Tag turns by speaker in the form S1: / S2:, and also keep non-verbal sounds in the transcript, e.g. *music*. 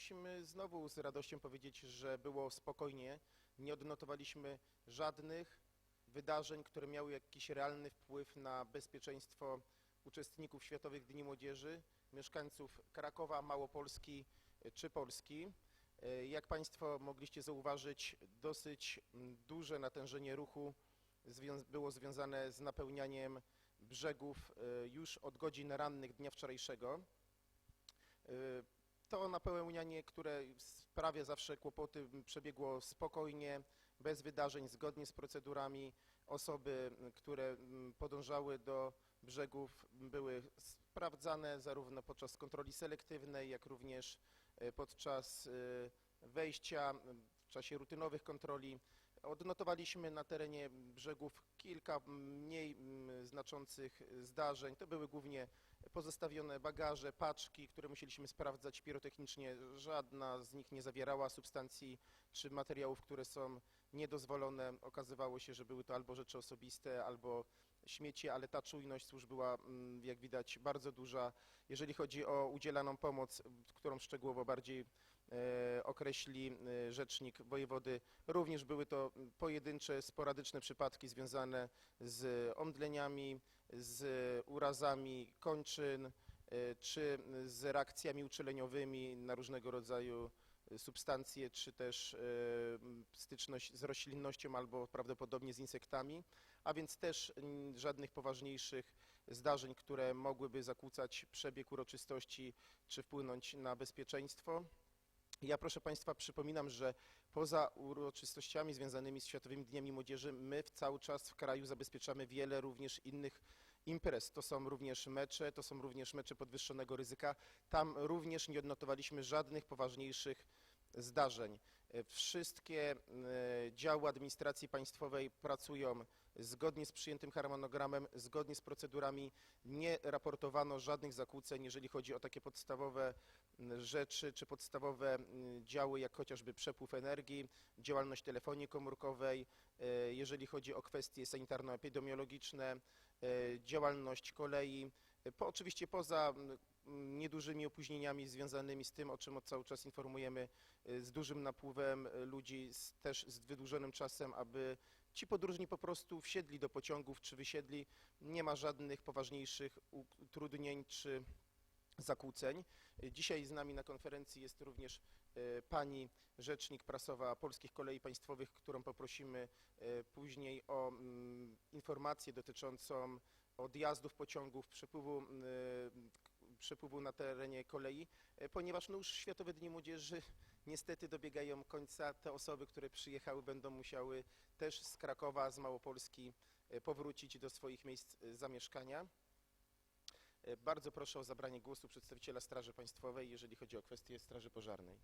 S1: musimy znowu z radością powiedzieć, że było spokojnie. Nie odnotowaliśmy żadnych wydarzeń, które miały jakiś realny wpływ na bezpieczeństwo uczestników Światowych Dni Młodzieży, mieszkańców Krakowa, Małopolski e, czy Polski. E, Jak Państwo mogliście zauważyć, dosyć duże natężenie ruchu było związane z napełnianiem brzegów e, już od godzin rannych dnia wczorajszego. To napełnianie, które sprawia zawsze kłopoty, przebiegło spokojnie, bez wydarzeń, zgodnie z procedurami. Osoby, które m, podążały do brzegów, były sprawdzane zarówno podczas kontroli selektywnej, jak również e, podczas e, wejścia, w czasie rutynowych kontroli. Odnotowaliśmy na terenie brzegów kilka mniej mm, znaczących zdarzeń. To były głównie pozostawione bagaże, paczki, które musieliśmy sprawdzać pirotechnicznie. Żadna z nich nie zawierała substancji czy materiałów, które są niedozwolone. Okazywało się, że były to albo rzeczy osobiste, albo śmieci, ale ta czujność służb była, mm, jak widać, bardzo duża. Jeżeli chodzi o udzielaną pomoc, którą szczegółowo bardziej e, określi e, rzecznik wojewody, również były to pojedyncze, sporadyczne przypadki związane z omdleniami, z urazami kończyn, e, czy z reakcjami uczeleniowymi na różnego rodzaju substancje, czy też e, styczność z roślinnością albo prawdopodobnie z insektami, a więc też żadnych poważniejszych zdarzeń, które mogłyby zakłócać przebieg uroczystości czy wpłynąć na bezpieczeństwo. Ja proszę Państwa przypominam, że poza uroczystościami związanymi z Światowymi Dniami Młodzieży my cały czas w kraju zabezpieczamy wiele również innych imprez. To są również mecze, to są również mecze podwyższonego ryzyka. Tam również nie odnotowaliśmy żadnych poważniejszych zdarzeń. E, Wszystkie e, działy administracji państwowej pracują zgodnie z przyjętym harmonogramem, zgodnie z procedurami. Nie raportowano żadnych zakłóceń, jeżeli chodzi o takie podstawowe rzeczy czy podstawowe działy, jak chociażby przepływ energii, działalność telefonii komórkowej, e, jeżeli chodzi o kwestie sanitarno-epidemiologiczne, działalność kolei. Po, oczywiście poza niedużymi opóźnieniami związanymi z tym, o czym cały czas informujemy, e, z dużym napływem e, ludzi, z, też z wydłużonym czasem, aby ci podróżni po prostu wsiedli do pociągów czy wysiedli. Nie ma żadnych poważniejszych utrudnień czy zakłóceń. Dzisiaj z nami na konferencji jest również e, pani rzecznik prasowa Polskich Kolei Państwowych, którą poprosimy później o mm, informację dotyczącą odjazdów pociągów, przepływu, przepływu na terenie kolei, e, ponieważ no już Światowe Dni Młodzieży *laughs* niestety dobiegają końca. Te osoby, które przyjechały będą musiały też z Krakowa, z Małopolski e, powrócić do swoich miejsc e, zamieszkania. Bardzo proszę o zabranie głosu przedstawiciela Straży Państwowej, jeżeli chodzi o kwestię Straży Pożarnej.